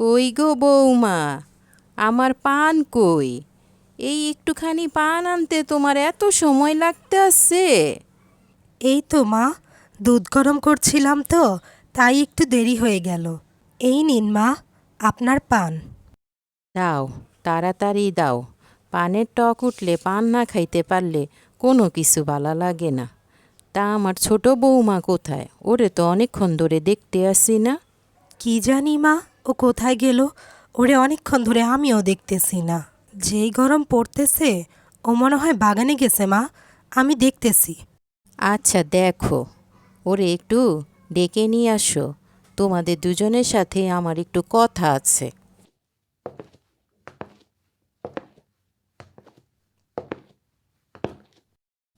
কই গো বৌমা? আমার পান কই? এই একটুখানি পান আনতে তোমার এত সময় লাগতে আছে? এই তো মা দুধ গরম করছিলাম তো তাই একটু দেরি হয়ে গেল। এই নিন মা আপনার পান। দাও তাড়াতাড়ি দাও। পানের টক উঠলে পান না খাইতে পারলে কোনো কিছু ভালো লাগে না। তা আমার ছোট বৌমা কোথায়? ওরে তো অনেকক্ষণ ধরে দেখতে আসি না। কি জানি মা ও কোথায় গেল? ওরে অনেকক্ষণ ধরে আমিও দেখতেছি না। যেই গরম পড়তেছে ও মনে হয় বাগানে গেছে মা। আমি দেখতেছি। আচ্ছা দেখো। ওরে একটু ডেকে নিয়ে আসো। তোমাদের দুজনের সাথে আমার একটু কথা আছে।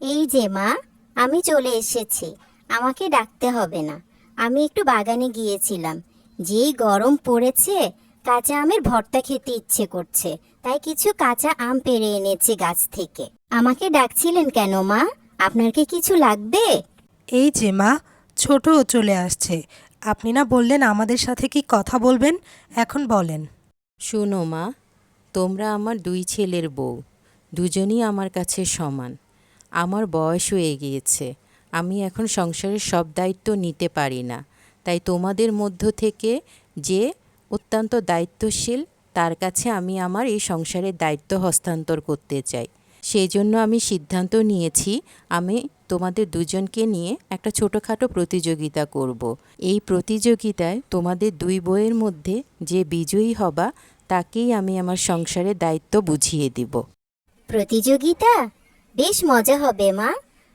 এই যে মা আমি চলে এসেছি। আমাকে ডাকতে হবে না। আমি একটু বাগানে গিয়েছিলাম। যেই গরম পড়েছে কাঁচা আমের ভর্তা খেতে ইচ্ছে করছে। তাই কিছু কাঁচা আম পেড়ে এনেছি গাছ থেকে। আমাকে ডাকছিলেন কেন মা? আপনার কি কিছু লাগবে? এই যে মা ছোটও চলে আসছে। আপনি না বললেন আমাদের সাথে কি কথা বলবেন? এখন বলেন। শোনো মা তোমরা আমার দুই ছেলের বউ। দুজনই আমার কাছে সমান। আমার বয়স হয়ে গিয়েছে। আমি এখন সংসারের সব দায়িত্ব নিতে পারি না। তাই তোমাদের মধ্য থেকে যে অত্যন্ত দায়িত্বশীল, তার কাছে আমি আমার এই সংসারের দায়িত্ব হস্তান্তর করতে চাই। সেই জন্য আমি সিদ্ধান্ত নিয়েছি, আমি তোমাদের দুজনকে নিয়ে একটা ছোটোখাটো প্রতিযোগিতা করব। এই প্রতিযোগিতায় তোমাদের দুই বইয়ের মধ্যে যে বিজয়ী হবা, তাকেই আমি আমার সংসারের দায়িত্ব বুঝিয়ে দিব। প্রতিযোগিতা? বেশ মজা হবে, মা।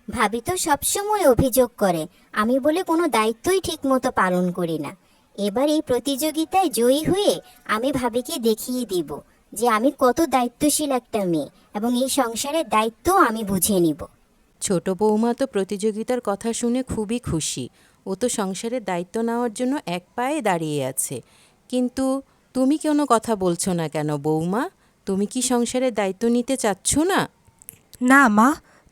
ভাবি তো সবসময় অভিযোগ করে আমি বলে কোনো দায়িত্বই ঠিকমতো পালন করি না। এবার এই প্রতিযোগিতায় জয়ী হয়ে আমি ভাবিকে দেখিয়ে দিব যে আমি কত দায়িত্বশীল একটা মেয়ে এবং এই সংসারের দায়িত্ব আমি বুঝে নিব। ছোট বৌমা তো প্রতিযোগিতার কথা শুনে খুবই খুশি। ও তো সংসারের দায়িত্ব নেওয়ার জন্য এক পায়ে দাঁড়িয়ে আছে। কিন্তু তুমি কোনো কথা বলছো না কেন বৌমা? তুমি কি সংসারের দায়িত্ব নিতে চাচ্ছ না? না মা।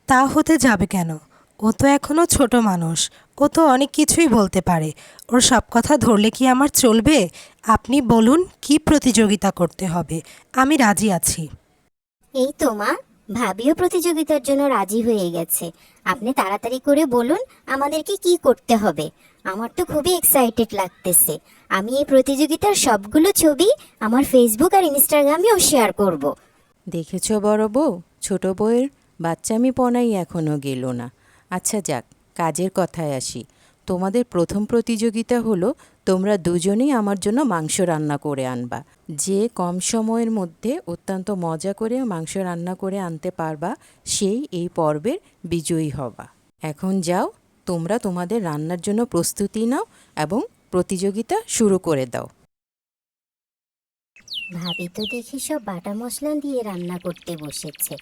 তা হতে যাবে কেন? ও তো এখনও ছোট মানুষ। ও তো অনেক কিছুই বলতে পারে। ওর সব কথা ধরলে কি আমার চলবে? আপনি বলুন কি প্রতিযোগিতা করতে হবে? আমি রাজি আছি। এই তো মা ভাবিও প্রতিযোগিতার জন্য রাজি হয়ে গেছে। আপনি তাড়াতাড়ি করে বলুন আমাদেরকে কি করতে হবে? আমার তো খুবই এক্সাইটেড লাগতেছে। আমি এই প্রতিযোগিতার সবগুলো ছবি আমার ফেসবুক আর ইনস্টাগ্রামেও শেয়ার করব। দেখেছ বড় বউ? ছোট বউয়ের বাচ্চামি পনাই এখনও গেল না। আচ্ছা যাক, কাজের কথায় আসি। তোমাদের প্রথম প্রতিযোগিতা হলো, তোমরা দুজনেই আমার জন্য মাংস রান্না করে আনবা। যে কম সময়ের মধ্যে অত্যন্ত মজা করে মাংস রান্না করে আনতে পারবা, সেই এই পর্বের বিজয়ী হবা। এখন যাও, তোমরা তোমাদের রান্নার জন্য প্রস্তুতি নাও এবং প্রতিযোগিতা শুরু করে দাও। ভাবি তো দেখি সব বাটা মশলা দিয়ে রান্না করতে বসেছে।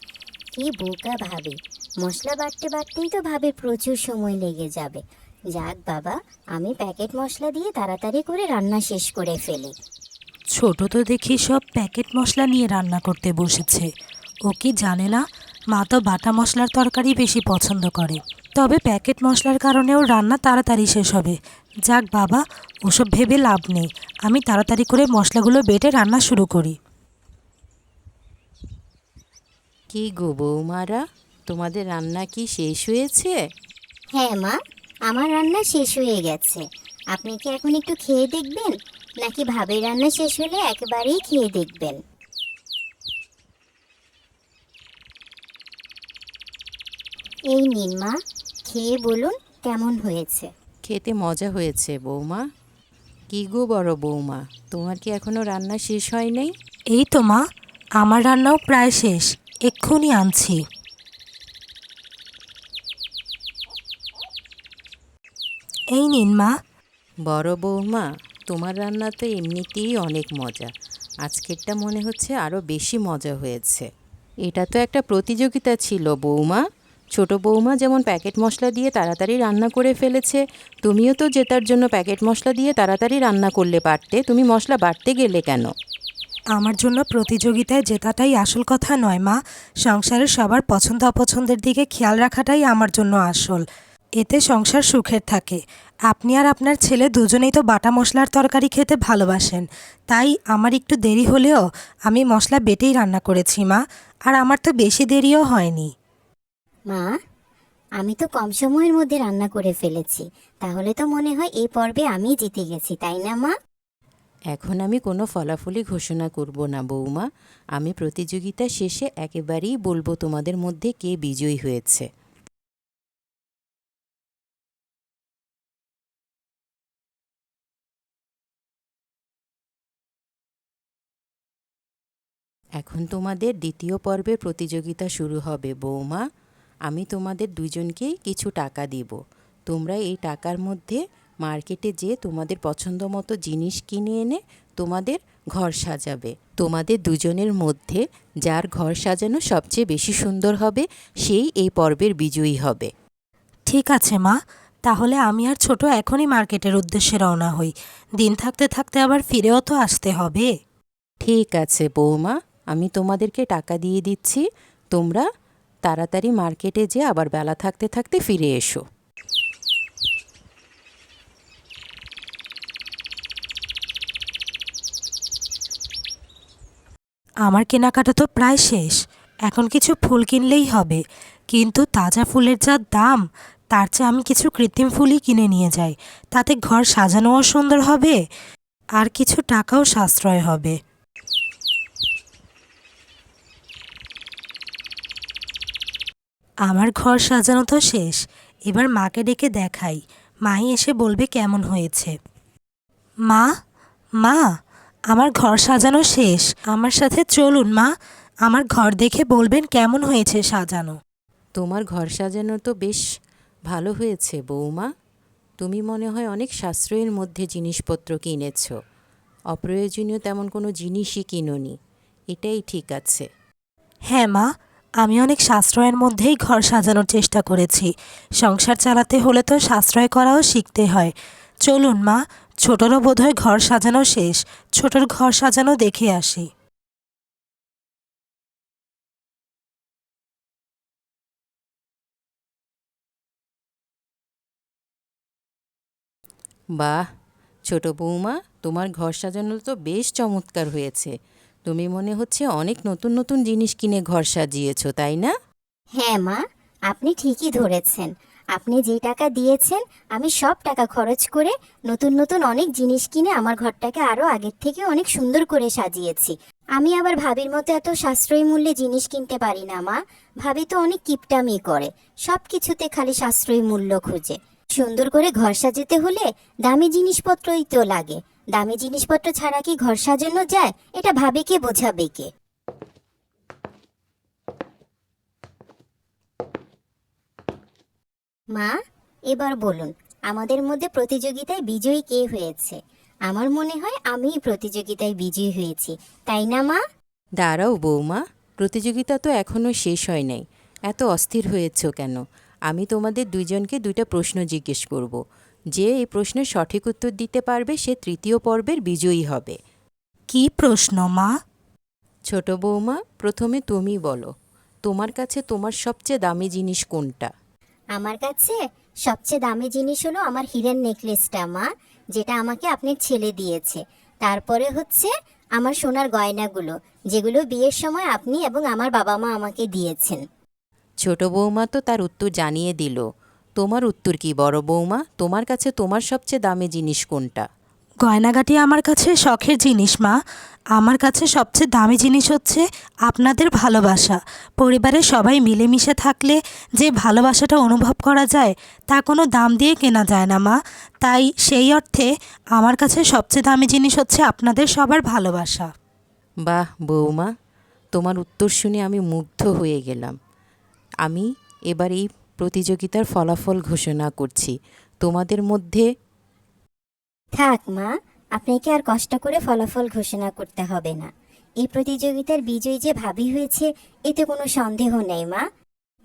কি বোকা ভাবি? মশলা বাটতে বাটতেই তো ভাবে প্রচুর সময় লেগে যাবে। যাক বাবা, আমি প্যাকেট মশলা দিয়ে তাড়াতাড়ি করে রান্না শেষ করে ফেলি। ছোট তো দেখি সব প্যাকেট মশলা নিয়ে রান্না করতে বসেছে। ও কি জানে না, মা তো বাটা মশলার তরকারি বেশি পছন্দ করে। তবে প্যাকেট মশলার কারণেও রান্না তাড়াতাড়ি শেষ হবে। যাক বাবা, ওসব ভেবে লাভ নেই। আমি তাড়াতাড়ি করে মশলাগুলো বেটে রান্না শুরু করি। কি গো বৌমারা? তোমাদের রান্না কি শেষ হয়েছে? হ্যাঁ মা আমার রান্না শেষ হয়ে গেছে। আপনি কি এখন একটু খেয়ে দেখবেন? নাকি ভাবের রান্না শেষ হলে একেবারেই খেয়ে দেখবেন? এই নিন মা খেয়ে বলুন কেমন হয়েছে। খেতে মজা হয়েছে বৌমা। কি গো বড় বৌমা তোমার কি এখনও রান্না শেষ হয় নাই এই তো মা আমার রান্নাও প্রায় শেষ। এক্ষুনি আনছি। এই নিন, মা। বড় বৌমা, তোমার রান্না তো এমনিতেই অনেক মজা। আজকেরটা মনে হচ্ছে আরও বেশি মজা হয়েছে। এটা তো একটা প্রতিযোগিতা ছিল, বৌমা। ছোট বৌমা যেমন প্যাকেট মশলা দিয়ে তাড়াতাড়ি রান্না করে ফেলেছে, তুমিও তো জেতার জন্য প্যাকেট মশলা দিয়ে তাড়াতাড়ি রান্না করলে পারতে, তুমি মশলা বাড়তে গেলে কেন? আমার জন্য প্রতিযোগিতায় জেতাটাই আসল কথা নয়, মা। সংসারের সবার পছন্দ অপছন্দের দিকে খেয়াল রাখাটাই আমার জন্য আসল। এতে সংসার সুখের থাকে। আপনি আর আপনার ছেলে দুজনেই তো বাটা মশলার তরকারি খেতে ভালোবাসেন। তাই আমার একটু দেরি হলেও আমি মশলা বেটেই রান্না করেছি, মা। আর আমার তো বেশি দেরিও হয়নি। মা, আমি তো কম সময়ের মধ্যে রান্না করে ফেলেছি। তাহলে তো মনে হয় এই পর্বে আমি জিতে গেছি, তাই না, মা? এখন আমি কোনো ফলাফলই ঘোষণা করব না বৌমা আমি প্রতিযোগিতা শেষে একেবারেই বলব তোমাদের মধ্যে কে বিজয়ী হয়েছে। এখন তোমাদের দ্বিতীয় পর্বের প্রতিযোগিতা শুরু হবে বৌমা আমি তোমাদের দুজনকেই কিছু টাকা দিব। তোমরা এই টাকার মধ্যে মার্কেটে যেয়ে তোমাদের পছন্দ মতো জিনিস কিনে এনে তোমাদের ঘর সাজাবে। তোমাদের দুজনের মধ্যে যার ঘর সাজানো সবচেয়ে বেশি সুন্দর হবে সেই এই পর্বের বিজয়ী হবে। ঠিক আছে মা। তাহলে আমি আর ছোট এখনই মার্কেটের উদ্দেশ্যে রওনা হই। দিন থাকতে থাকতে আবার ফিরেও তো আসতে হবে। ঠিক আছে বৌমা। আমি তোমাদেরকে টাকা দিয়ে দিচ্ছি। তোমরা তাড়াতাড়ি মার্কেটে যেয়ে আবার বেলা থাকতে থাকতে ফিরে এসো। আমার কেনাকাটা তো প্রায় শেষ। এখন কিছু ফুল কিনলেই হবে। কিন্তু তাজা ফুলের যা দাম, তার চেয়ে আমি কিছু কৃত্রিম ফুলই কিনে নিয়ে যাই। তাতে ঘর সাজানোও সুন্দর হবে, আর কিছু টাকাও সাশ্রয় হবে। আমার ঘর সাজানো তো শেষ। এবার মাকে ডেকে দেখাই। মাই এসে বলবে কেমন হয়েছে। মা? মা? আমার ঘর সাজানো শেষ। আমার সাথে চলুন মা। আমার ঘর দেখে বলবেন কেমন হয়েছে সাজানো। তোমার ঘর সাজানো তো বেশ ভালো হয়েছে বৌমা তুমি মনে হয় অনেক সাশ্রয়ের মধ্যে জিনিসপত্র কিনেছ। অপ্রয়োজনীয় তেমন কোনো জিনিসই কিনোনি। এটাই ঠিক আছে। হ্যাঁ মা। আমি অনেক সাশ্রয়ের মধ্যেই ঘর সাজানোর চেষ্টা করেছি। সংসার চালাতে হলে তো সাশ্রয় করাও শিখতে হয়। চলুন মা। ছোটরও বোধহয় ঘর সাজানো শেষ ছোটর ঘর সাজানো দেখে আসি। বাহ ছোট বৌমা তোমার ঘর সাজানো তো বেশ চমৎকার হয়েছে। তুমি মনে হচ্ছে অনেক নতুন নতুন জিনিস কিনে ঘর সাজিয়েছো তাই না? হ্যাঁ মা আপনি ঠিকই ধরেছেন। আপনি যে টাকা দিয়েছেন, আমি সব টাকা খরচ করে নতুন নতুন অনেক জিনিস কিনে আমার ঘরটাকে আরও আগের থেকে অনেক সুন্দর করে সাজিয়েছি। আমি আবার ভাবির মতো এত সাশ্রয়ী মূল্যে জিনিস কিনতে পারি না, মা। ভাবি তো অনেক কিপটামি করে সব কিছুতে খালি সাশ্রয়ী মূল্য খুঁজে। সুন্দর করে ঘর সাজাতে হলে দামি জিনিসপত্রই তো লাগে। দামি জিনিসপত্র ছাড়া কি ঘর সাজানো যায়? এটা ভাবিকে বোঝাবে কে? মা এবার বলুন আমাদের মধ্যে প্রতিযোগিতায় বিজয়ী কে হয়েছে? আমার মনে হয় আমিই প্রতিযোগিতায় বিজয়ী হয়েছি তাই না মা? দাঁড়াও বৌমা প্রতিযোগিতা তো এখনও শেষ হয় নাই। এত অস্থির হয়েছ কেন? আমি তোমাদের দুইজনকে দুইটা প্রশ্ন জিজ্ঞেস করব। যে এই প্রশ্নের সঠিক উত্তর দিতে পারবে সে তৃতীয় পর্বের বিজয়ী হবে। কি প্রশ্ন মা? ছোট বৌমা প্রথমে তুমি বলো তোমার কাছে তোমার সবচেয়ে দামি জিনিস কোনটা? আমার কাছে সবচেয়ে দামি জিনিস হলো আমার হিরের নেকলেসটা, মা, যেটা আমাকে আপনি ছেলে দিয়েছে। তারপরে হচ্ছে আমার সোনার গয়নাগুলো, যেগুলো বিয়ের সময় আপনি এবং আমার বাবা মা আমাকে দিয়েছেন। ছোট বৌমা তো তার উত্তর জানিয়ে দিল, তোমার উত্তর কি বড় বৌমা? তোমার কাছে তোমার সবচেয়ে দামি জিনিস কোনটা? গয়নাগাটি আমার কাছে শখের জিনিস, মা। আমার কাছে সবচেয়ে দামি জিনিস হচ্ছে আপনাদের ভালোবাসা। পরিবারের সবাই মিলেমিশে থাকলে যে ভালোবাসাটা অনুভব করা যায়, তা কোনো দাম দিয়ে কেনা যায় না, মা। তাই সেই অর্থে আমার কাছে সবচেয়ে দামি জিনিস হচ্ছে আপনাদের সবার ভালোবাসা। বাহ, বৌমা। তোমার উত্তর শুনে আমি মুগ্ধ হয়ে গেলাম। আমি এবার এই প্রতিযোগিতার ফলাফল ঘোষণা করছি। তোমাদের মধ্যে থাক, মা। আপনাকে আর কষ্ট করে ফলাফল ঘোষণা করতে হবে না। এই প্রতিযোগিতার বিজয়ী যে ভাবি হয়েছে, এতে কোনো সন্দেহ নেই, মা।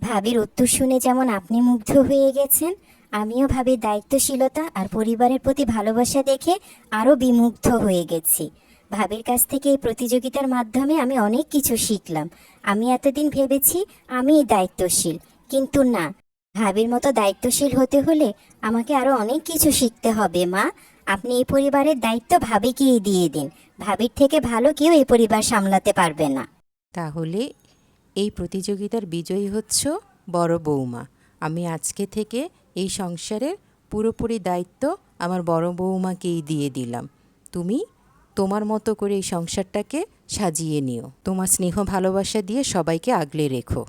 ভাবির উত্তর শুনে যেমন আপনি মুগ্ধ হয়ে গেছেন, আমিও ভাবির দায়িত্বশীলতা আর পরিবারের প্রতি ভালোবাসা দেখে আরও বিমুগ্ধ হয়ে গেছি। ভাবির কাছ থেকে এই প্রতিযোগিতার মাধ্যমে আমি অনেক কিছু শিখলাম। আমি এতদিন ভেবেছি আমি দায়িত্বশীল, কিন্তু না। ভাবির মতো দায়িত্বশীল হতে হলে আমাকে আরও অনেক কিছু শিখতে হবে, মা। আপনি এই পরিবারের দায়িত্ব ভাবিকেই দিয়ে দিন। ভাবির থেকে ভালো কেউ এই পরিবার সামলাতে পারবে না। তাহলে এই প্রতিযোগিতার বিজয়ী হচ্ছ বড় বৌমা। আমি আজকে থেকে এই সংসারের পুরোপুরি দায়িত্ব আমার বড় বৌমাকেই দিয়ে দিলাম। তুমি তোমার মতো করে এই সংসারটাকে সাজিয়ে নিও। তোমার স্নেহ ভালোবাসা দিয়ে সবাইকে আগলে রেখো।